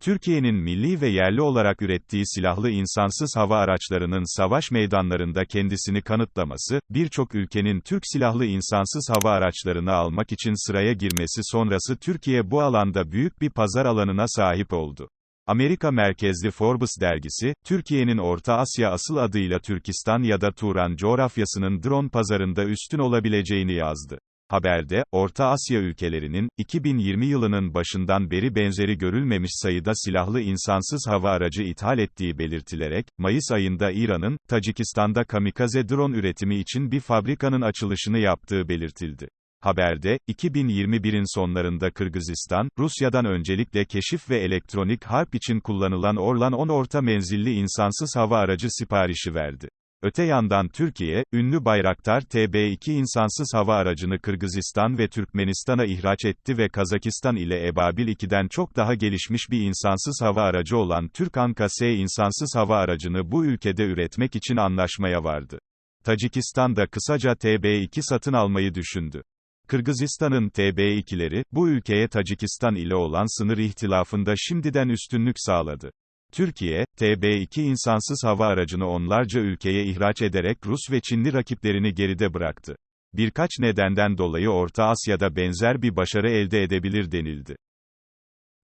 Türkiye'nin milli ve yerli olarak ürettiği silahlı insansız hava araçlarının savaş meydanlarında kendisini kanıtlaması, birçok ülkenin Türk silahlı insansız hava araçlarını almak için sıraya girmesi sonrası Türkiye bu alanda büyük bir pazar alanına sahip oldu. Amerika merkezli Forbes dergisi, Türkiye'nin Orta Asya asıl adıyla Türkistan ya da Turan coğrafyasının drone pazarında üstün olabileceğini yazdı. Haberde, Orta Asya ülkelerinin, 2020 yılının başından beri benzeri görülmemiş sayıda silahlı insansız hava aracı ithal ettiği belirtilerek, Mayıs ayında İran'ın, Tacikistan'da kamikaze drone üretimi için bir fabrikanın açılışını yaptığı belirtildi. Haberde, 2021'in sonlarında Kırgızistan, Rusya'dan öncelikle keşif ve elektronik harp için kullanılan Orlan 10 orta menzilli insansız hava aracı siparişi verdi. Öte yandan Türkiye, ünlü Bayraktar TB2 insansız hava aracını Kırgızistan ve Türkmenistan'a ihraç etti ve Kazakistan ile Ebabil 2'den çok daha gelişmiş bir insansız hava aracı olan Türk Anka-S insansız hava aracını bu ülkede üretmek için anlaşmaya vardı. Tacikistan da kısaca TB2 satın almayı düşündü. Kırgızistan'ın TB2'leri, bu ülkeye Tacikistan ile olan sınır ihtilafında şimdiden üstünlük sağladı. Türkiye, TB2 insansız hava aracını onlarca ülkeye ihraç ederek Rus ve Çinli rakiplerini geride bıraktı. Birkaç nedenden dolayı Orta Asya'da benzer bir başarı elde edebilir denildi.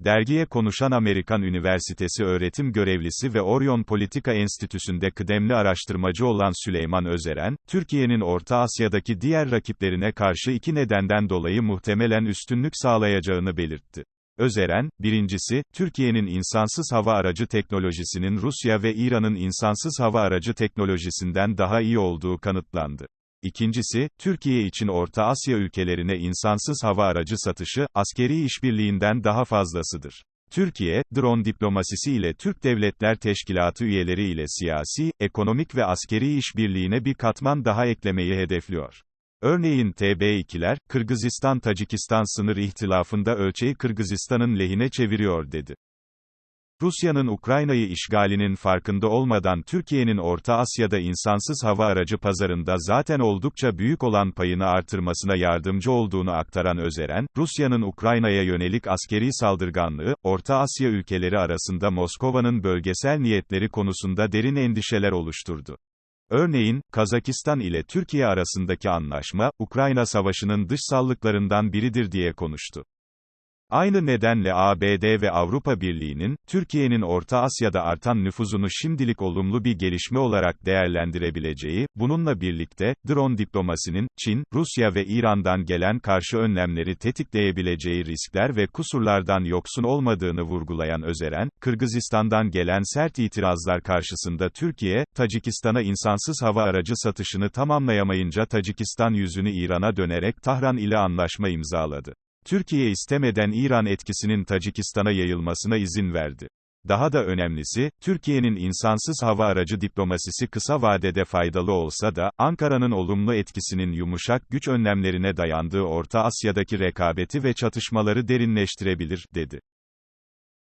Dergiye konuşan Amerikan Üniversitesi öğretim görevlisi ve Orion Politika Enstitüsü'nde kıdemli araştırmacı olan Süleyman Özeren, Türkiye'nin Orta Asya'daki diğer rakiplerine karşı iki nedenden dolayı muhtemelen üstünlük sağlayacağını belirtti. Özeren, birincisi, Türkiye'nin insansız hava aracı teknolojisinin Rusya ve İran'ın insansız hava aracı teknolojisinden daha iyi olduğu kanıtlandı. İkincisi, Türkiye için Orta Asya ülkelerine insansız hava aracı satışı, askeri işbirliğinden daha fazlasıdır. Türkiye, drone diplomasisi ile Türk Devletler Teşkilatı üyeleri ile siyasi, ekonomik ve askeri işbirliğine bir katman daha eklemeyi hedefliyor. Örneğin TB2'ler, Kırgızistan-Tacikistan sınır ihtilafında ölçeği Kırgızistan'ın lehine çeviriyor dedi. Rusya'nın Ukrayna'yı işgalinin farkında olmadan Türkiye'nin Orta Asya'da insansız hava aracı pazarında zaten oldukça büyük olan payını artırmasına yardımcı olduğunu aktaran Özeren, Rusya'nın Ukrayna'ya yönelik askeri saldırganlığı, Orta Asya ülkeleri arasında Moskova'nın bölgesel niyetleri konusunda derin endişeler oluşturdu. Örneğin, Kazakistan ile Türkiye arasındaki anlaşma, Ukrayna Savaşı'nın dışsallıklarından biridir diye konuştu. Aynı nedenle ABD ve Avrupa Birliği'nin, Türkiye'nin Orta Asya'da artan nüfuzunu şimdilik olumlu bir gelişme olarak değerlendirebileceği, bununla birlikte, drone diplomasinin, Çin, Rusya ve İran'dan gelen karşı önlemleri tetikleyebileceği riskler ve kusurlardan yoksun olmadığını vurgulayan Özeren, Kırgızistan'dan gelen sert itirazlar karşısında Türkiye, Tacikistan'a insansız hava aracı satışını tamamlayamayınca Tacikistan yüzünü İran'a dönerek Tahran ile anlaşma imzaladı. Türkiye istemeden İran etkisinin Tacikistan'a yayılmasına izin verdi. Daha da önemlisi, Türkiye'nin insansız hava aracı diplomasisi kısa vadede faydalı olsa da, Ankara'nın olumlu etkisinin yumuşak güç önlemlerine dayandığı Orta Asya'daki rekabeti ve çatışmaları derinleştirebilir, dedi.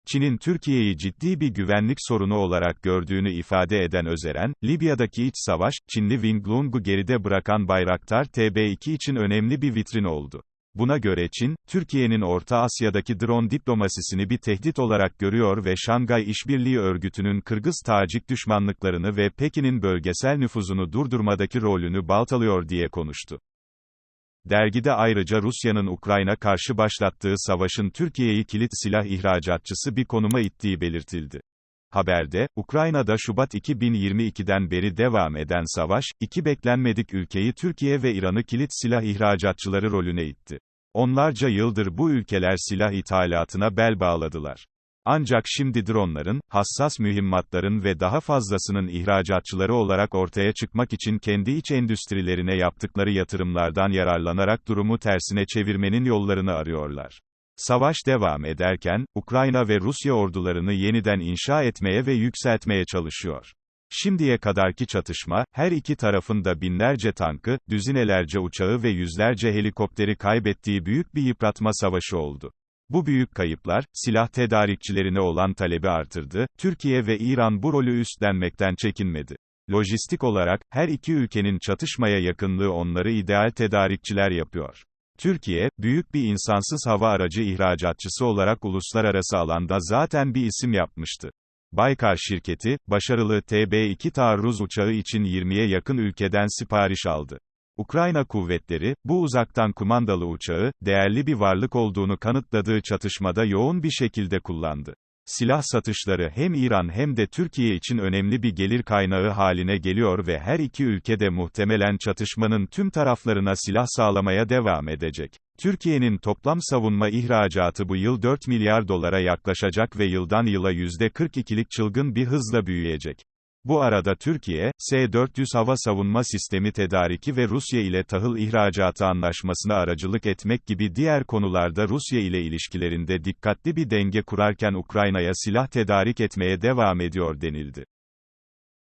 Çin'in Türkiye'yi ciddi bir güvenlik sorunu olarak gördüğünü ifade eden Özeren, Libya'daki iç savaş, Çinli Wing Lung'u geride bırakan Bayraktar TB2 için önemli bir vitrin oldu. Buna göre Çin, Türkiye'nin Orta Asya'daki drone diplomasisini bir tehdit olarak görüyor ve Şangay İşbirliği Örgütü'nün Kırgız-Tacik düşmanlıklarını ve Pekin'in bölgesel nüfuzunu durdurmadaki rolünü baltalıyor diye konuştu. Dergide ayrıca Rusya'nın Ukrayna karşı başlattığı savaşın Türkiye'yi kilit silah ihracatçısı bir konuma ittiği belirtildi. Haberde, Ukrayna'da Şubat 2022'den beri devam eden savaş, iki beklenmedik ülkeyi Türkiye ve İran'ı kilit silah ihracatçıları rolüne itti. Onlarca yıldır bu ülkeler silah ithalatına bel bağladılar. Ancak şimdi dronların, hassas mühimmatların ve daha fazlasının ihracatçıları olarak ortaya çıkmak için kendi iç endüstrilerine yaptıkları yatırımlardan yararlanarak durumu tersine çevirmenin yollarını arıyorlar. Savaş devam ederken, Ukrayna ve Rusya ordularını yeniden inşa etmeye ve yükseltmeye çalışıyor. Şimdiye kadarki çatışma, her iki tarafın da binlerce tankı, düzinelerce uçağı ve yüzlerce helikopteri kaybettiği büyük bir yıpratma savaşı oldu. Bu büyük kayıplar, silah tedarikçilerine olan talebi artırdı, Türkiye ve İran bu rolü üstlenmekten çekinmedi. Lojistik olarak, her iki ülkenin çatışmaya yakınlığı onları ideal tedarikçiler yapıyor. Türkiye, büyük bir insansız hava aracı ihracatçısı olarak uluslararası alanda zaten bir isim yapmıştı. Baykar şirketi, başarılı TB2 taarruz uçağı için 20'ye yakın ülkeden sipariş aldı. Ukrayna kuvvetleri, bu uzaktan kumandalı uçağı, değerli bir varlık olduğunu kanıtladığı çatışmada yoğun bir şekilde kullandı. Silah satışları hem İran hem de Türkiye için önemli bir gelir kaynağı haline geliyor ve her iki ülke de muhtemelen çatışmanın tüm taraflarına silah sağlamaya devam edecek. Türkiye'nin toplam savunma ihracatı bu yıl 4 milyar dolara yaklaşacak ve yıldan yıla %42'lik çılgın bir hızla büyüyecek. Bu arada Türkiye, S-400 hava savunma sistemi tedariki ve Rusya ile tahıl ihracatı anlaşmasına aracılık etmek gibi diğer konularda Rusya ile ilişkilerinde dikkatli bir denge kurarken Ukrayna'ya silah tedarik etmeye devam ediyor denildi.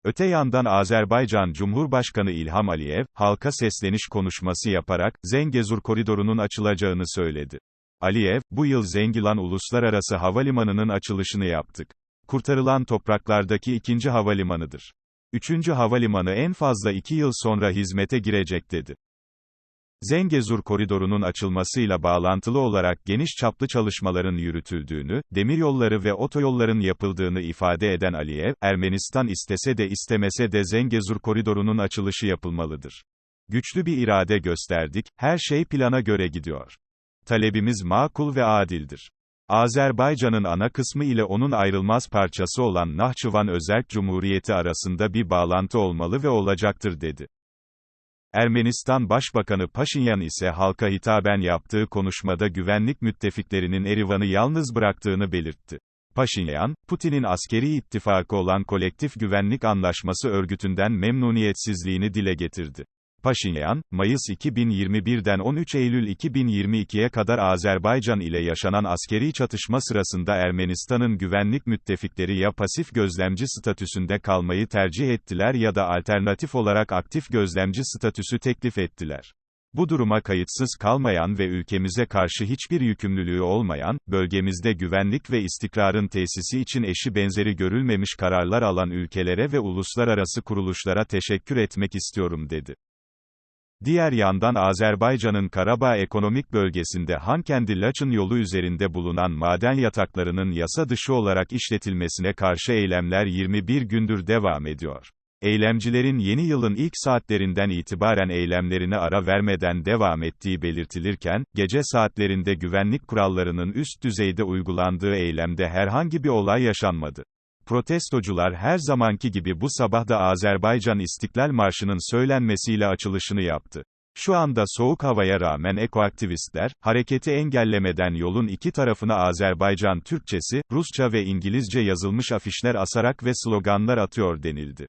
Öte yandan Azerbaycan Cumhurbaşkanı İlham Aliyev, halka sesleniş konuşması yaparak, Zengezur koridorunun açılacağını söyledi. Aliyev, bu yıl Zengilan Uluslararası Havalimanı'nın açılışını yaptık kurtarılan topraklardaki ikinci havalimanıdır. Üçüncü havalimanı en fazla iki yıl sonra hizmete girecek dedi. Zengezur koridorunun açılmasıyla bağlantılı olarak geniş çaplı çalışmaların yürütüldüğünü, demiryolları ve otoyolların yapıldığını ifade eden Aliyev, Ermenistan istese de istemese de Zengezur koridorunun açılışı yapılmalıdır. Güçlü bir irade gösterdik, her şey plana göre gidiyor. Talebimiz makul ve adildir. Azerbaycan'ın ana kısmı ile onun ayrılmaz parçası olan Nahçıvan Özerk Cumhuriyeti arasında bir bağlantı olmalı ve olacaktır dedi. Ermenistan Başbakanı Paşinyan ise halka hitaben yaptığı konuşmada güvenlik müttefiklerinin Erivan'ı yalnız bıraktığını belirtti. Paşinyan, Putin'in askeri ittifakı olan Kolektif Güvenlik Anlaşması örgütünden memnuniyetsizliğini dile getirdi. Paşinyan, Mayıs 2021'den 13 Eylül 2022'ye kadar Azerbaycan ile yaşanan askeri çatışma sırasında Ermenistan'ın güvenlik müttefikleri ya pasif gözlemci statüsünde kalmayı tercih ettiler ya da alternatif olarak aktif gözlemci statüsü teklif ettiler. Bu duruma kayıtsız kalmayan ve ülkemize karşı hiçbir yükümlülüğü olmayan, bölgemizde güvenlik ve istikrarın tesisi için eşi benzeri görülmemiş kararlar alan ülkelere ve uluslararası kuruluşlara teşekkür etmek istiyorum dedi. Diğer yandan Azerbaycan'ın Karabağ ekonomik bölgesinde Hankendi-Laçın yolu üzerinde bulunan maden yataklarının yasa dışı olarak işletilmesine karşı eylemler 21 gündür devam ediyor. Eylemcilerin yeni yılın ilk saatlerinden itibaren eylemlerine ara vermeden devam ettiği belirtilirken, gece saatlerinde güvenlik kurallarının üst düzeyde uygulandığı eylemde herhangi bir olay yaşanmadı. Protestocular her zamanki gibi bu sabah da Azerbaycan İstiklal Marşı'nın söylenmesiyle açılışını yaptı. Şu anda soğuk havaya rağmen ekoaktivistler, hareketi engellemeden yolun iki tarafına Azerbaycan Türkçesi, Rusça ve İngilizce yazılmış afişler asarak ve sloganlar atıyor denildi.